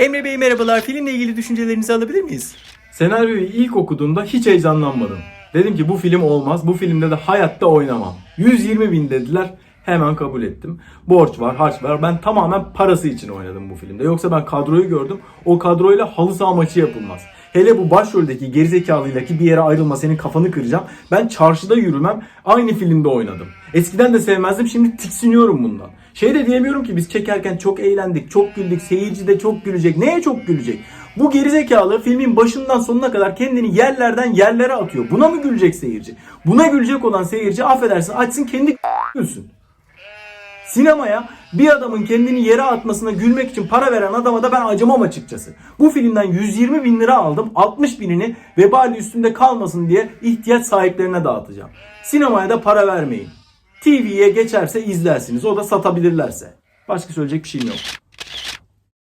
Emre Bey merhabalar. Filmle ilgili düşüncelerinizi alabilir miyiz? Senaryoyu ilk okuduğumda hiç heyecanlanmadım. Dedim ki bu film olmaz. Bu filmde de hayatta oynamam. 120 bin dediler. Hemen kabul ettim. Borç var, harç var. Ben tamamen parası için oynadım bu filmde. Yoksa ben kadroyu gördüm. O kadroyla halı saha maçı yapılmaz. Hele bu başroldeki gerizekalıyla ki bir yere ayrılma senin kafanı kıracağım. Ben çarşıda yürümem aynı filmde oynadım. Eskiden de sevmezdim şimdi tiksiniyorum bundan. Şey de diyemiyorum ki biz çekerken çok eğlendik, çok güldük, seyirci de çok gülecek. Neye çok gülecek? Bu gerizekalı filmin başından sonuna kadar kendini yerlerden yerlere atıyor. Buna mı gülecek seyirci? Buna gülecek olan seyirci affedersin açsın kendi gülsün. Sinemaya bir adamın kendini yere atmasına gülmek için para veren adama da ben acımam açıkçası. Bu filmden 120 bin lira aldım. 60 binini vebali üstünde kalmasın diye ihtiyaç sahiplerine dağıtacağım. Sinemaya da para vermeyin. TV'ye geçerse izlersiniz. O da satabilirlerse. Başka söyleyecek bir şeyim yok.